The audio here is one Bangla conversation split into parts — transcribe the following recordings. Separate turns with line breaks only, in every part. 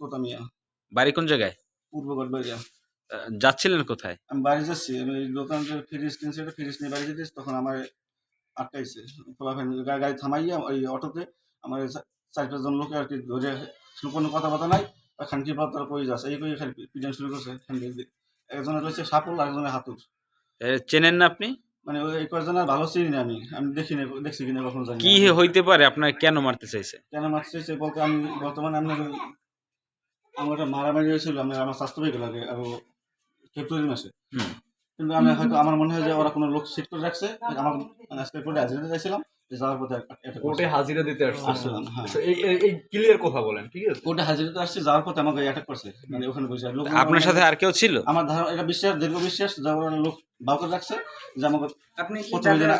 তোতা
বাড়ি কোন জায়গায়?
পূর্ব গড়বাড়িয়া।
যাচ্ছিলেন কোথায়?
আমি বাড়ি যাচ্ছি আমি দোকান ফ্রিজ কিনছি এটা ফ্রিজ নিয়ে বাড়ি যেতেছি তখন আমার আটকাইছে। পোলাফান গাড়ি থামাইয়া ওই অটোতে আমার চার পাঁচজন লোক আর কি ধরে কোনো কথা কথাবার্তা নাই আর খানকি পাতা কই যাচ্ছে? এই কই খালি পিজন শুরু করছে খানকি একজনের রয়েছে সাপুল একজনের হাতুর।
চেনেন না আপনি?
মানে ওই এই কয়েকজনের ভালো চিনি না আমি আমি দেখি না দেখছি কিনা কখনো জানি।
কি হইতে পারে? আপনার কেন মারতে চাইছে?
কেন মারতে চাইছে বলতে আমি বর্তমানে ওই- আমার একটা মারামারি হয়েছিল আমি আমার স্বাস্থ্য পেয়ে গেল আগে আরও ফেব্রুয়ারি মাসে। কিন্তু আমি হয়তো আমার মনে হয় যে ওরা কোনো লোক সিট করে রাখছে আমার মানে আজকে কোর্টে হাজিরা দিতে চাইছিলাম যাওয়ার পথে
কোর্টে হাজিরা দিতে
আসছিলাম হ্যাঁ।
এই ক্লিয়ার কথা বলেন ঠিক আছে?
কোর্টে হাজিরা তো আসছে যাওয়ার পথে আমাকে অ্যাটাক করছে মানে ওখানে বসে। লোক
আপনার সাথে আর কেউ ছিল?
আমার ধারণা এটা বিশ্বাস দীর্ঘ বিশ্বাস যা ওরা লোক বাউ করে রাখছে যে আমাকে
আপনি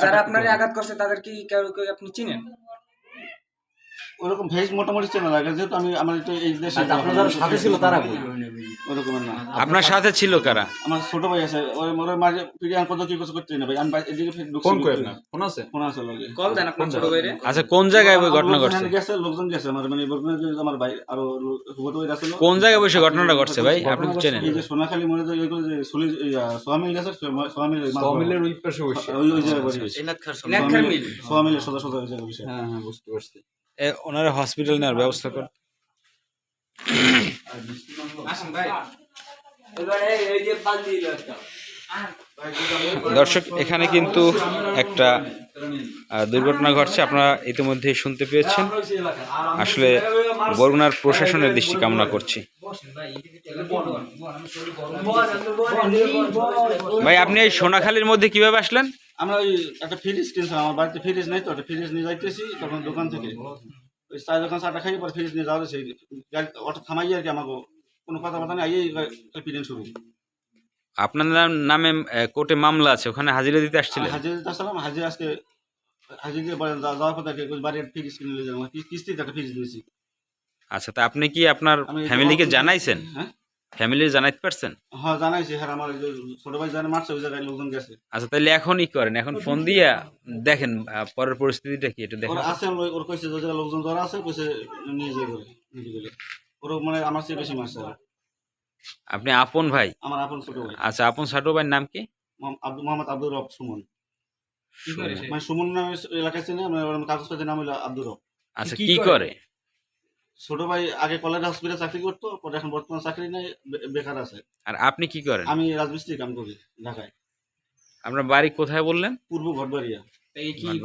যারা আপনার আঘাত করছে তাদের কি কেউ কেউ আপনি চিনেন?
ওরকম ভেজ মোটামুটি চেনা লাগে যেহেতু আমি আমার এই দেশে
আচ্ছা, আপনার যারা সাথে ছিল তারা কই?
ওরকম না।
আপনার সাথে ছিল কারা?
আমার ছোট ভাই আছে ওই মোর মাঝে পিড়ি আন কত কি কিছু করতে না ভাই আমি এদিকে
ফোন করে
ভিতরে।
আপনার? ফোন আছে?
ফোন আছে লগে
কল দেন আপনার ছোট ভাইরে।
আচ্ছা কোন জায়গায় ওই ঘটনা ঘটছে?
গেছে লোকজন গেছে আমার মানে বর্তমানে যে আমার ভাই আরও হুবত ভাই আছে
কোন জায়গায় বসে ঘটনাটা ঘটছে ভাই? আপনি তো চেনেন।
এই যে সোনাখালী মনে যে যে সুলি সোয়ামিল গেছে সোয়ামিল
সমিলের ওই পাশে বসে।
ওই ওই জায়গায় বসে।
ইনাক্ষার মিল
সোয়ামিলের সোজা সোজা ওই জায়গায় বসে।
হ্যাঁ হ্যাঁ বুঝতে পারছি।
ওনারা হসপিটাল নেওয়ার ব্যবস্থা কর। দর্শক, এখানে কিন্তু একটা দুর্ঘটনা ঘটছে, আপনারা ইতিমধ্যে শুনতে পেয়েছেন। আসলে বরুণার প্রশাসনের দৃষ্টি কামনা করছি।
ভাই
আপনি এই সোনাখালীর মধ্যে কীভাবে আসলেন?
আমরা ওই একটা ফ্রিজ কিনছিলাম আমার বাড়িতে ফ্রিজ নেই তো একটা ফ্রিজ নিয়ে যাইতেছি তখন দোকান থেকে। ওই চায়ের দোকান চাটা খাই পরে ফ্রিজ নিয়ে যাওয়া সেই গাড়ি অটো থামাই আর কি আমাকে কোনো কথা বার্তা নেই আইয়ে পিডেন শুরু।
আপনার নামে কোর্টে মামলা আছে ওখানে হাজিরা দিতে আসছিলেন?
হাজির দিতে আসলাম হাজির আজকে হাজির যাওয়ার আর বাড়ির ফ্রিজ কিনে নিয়ে যাব। কিস্তিতে একটা ফ্রিজ দিয়েছি
আচ্ছা তা আপনি কি আপনার ফ্যামিলিকে জানাইছেন?
হ্যাঁ?
ফ্যামিলি জানাইতে পারছেন?
হ্যাঁ জানাইছি হ্যাঁ আমার ছোট ভাই জানে মারছে ওই জায়গায় লোকজন গেছে।
আচ্ছা তাহলে এখনই করেন এখন ফোন দিয়ে দেখেন পরের পরিস্থিতিটা কি এটা দেখেন।
ওরা আছে ওর কইছে যে জায়গায় লোকজন যারা আছে কইছে নিয়ে যাই বলে ওর মানে আমার চেয়ে বেশি মারছে।
আপনি আপন ভাই?
আমার আপন ছোট ভাই।
আচ্ছা আপন ছোট ভাইয়ের নাম কি?
আব্দুল মোহাম্মদ আব্দুর রব সুমন।
কি
মানে সুমন নামে এলাকায় চিনে মানে ওর কাগজপত্রের নাম হলো আব্দুর রব।
আচ্ছা
কি করে?
ছোট ভাই আগে কলেজ হসপিটালে চাকরি করতো পরে এখন বর্তমান চাকরি নেই বে- বেকার আছে।
আর আপনি কি করেন?
আমি রাজমিস্ত্রি কাম করি ঢাকায়।
আপনার বাড়ি কোথায় বললেন?
পূর্ব ঘটবাড়িয়া।
এই কি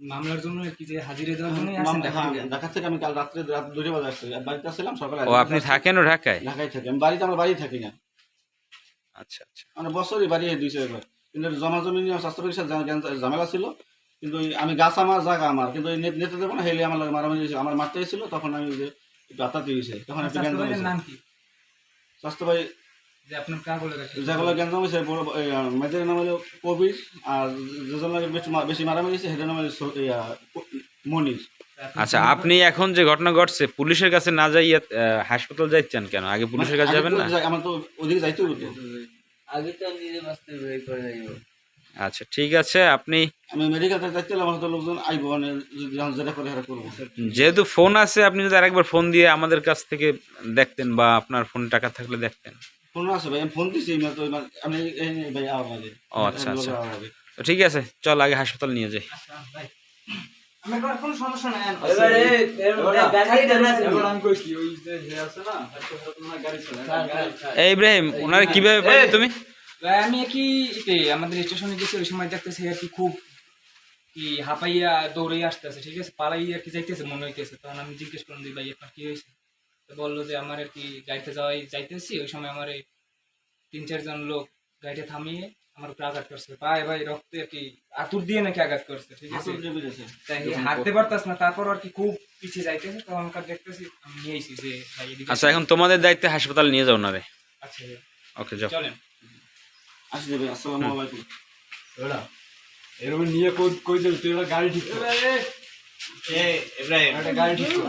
মামলার জন্য কি যে হাজিরে দেওয়ার জন্য আসেন
মাম-
ঢাকা
হ্যাঁ,
থেকে?
আমি কাল রাত্রে রাত দুটো বাজে আসছি। বাড়িতে আসছিলাম সকালে
ও আপনি থাকেনও ঢাকায়?
ঢাকায় থাকি। আমি বাড়িতে আমার বাড়ি থাকি না।
আচ্ছা আচ্ছা।
মানে বছরই বাড়ি দুইশো একবার কিন্তু জমা জমি নিয়ে স্বাস্থ্য পরীক্ষার ঝামেলা ছিল। কিন্তু আমি গাছ আমার জায়গা আমার কিন্তু নেতে দেবো না হেলে আমার লাগে মারামারি হয়েছে আমার মারতে এসেছিল তখন আমি যে একটু আত্মাতে গেছে তখন একটু
স্বাস্থ্য
গ্যাঞ্জাম হয়েছে।
নাম কি?
স্বাস্থ্য ভাই
যে আপনার কার বলে রাখি
যেগুলো গ্যাঞ্জাম হয়েছে বড় মেয়েদের নাম হলো কবির আর যেজন লাগে বেশি মারামারি হয়েছে সেটার নাম হলো মনির।
আচ্ছা আপনি এখন যে ঘটনা ঘটছে পুলিশের কাছে না যাইয়া আহ, হাসপাতাল যাইছেন কেন? আগে পুলিশের কাছে যাবেন না?
আমার তো ওদিকে যাইতে হতো
আগে তো নিজে বাঁচতে বের করে যাইব।
আচ্ছা ঠিক আছে আপনি
আমি হয়তো লোকজন আইব মানে যেটা করে সেটা করব।
যেহেতু ফোন আছে আপনি যদি আরেকবার ফোন দিয়ে আমাদের কাছ থেকে দেখতেন বা আপনার ফোন টাকা থাকলে দেখতেন।
ফোন আছে ভাই আমি ফোন দিছি তো আমি ভাই আওয়াজ
ও, আচ্ছা, আচ্ছা। তো ঠিক আছে চল আগে হাসপাতাল নিয়ে যাই।
চলে
এই ইব্রাহিম ওনার কীভাবে পাইলে তুমি?
আমি কি এতে আমাদের স্টেশনে গেছি ওই সময় দেখতেছি আর কি খুব কি হাঁপাইয়া দৌড়ে আসতেছে ঠিক আছে? পালাই আর কি যাইতেছে মনে হইতেছে। তখন আমি জিজ্ঞেস করলাম যে ভাই আপনার কি হয়েছে? তো বলল যে আমার আর কি গাড়িতে যাওয়াই যাইতেছি। ওই সময় আমার এই তিন চারজন লোক গাড়িতে থামিয়ে আমার উপরে আঘাত করছে। পায়ে ভাই রক্তে আর কি আতুর দিয়ে নাকি আঘাত করছে ঠিক আছে? তাই হাঁটতে পারতাস না তারপর আর কি খুব পিছিয়ে যাইতেছে। তখন দেখতেছি আমি নিয়েছি যে ভাই
আচ্ছা এখন তোমাদের দায়িত্বে হাসপাতাল নিয়ে যাও না রে।
আচ্ছা
ওকে যাও।
চলেন।
আসি যাবে আসসালামু আলাইকুম।
ওরা এরকম নিয়ে কই কই যাবে? তুই একটা গাড়ি ঠিক কর। একটা গাড়ি ঠিক কর।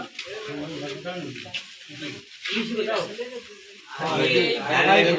এই-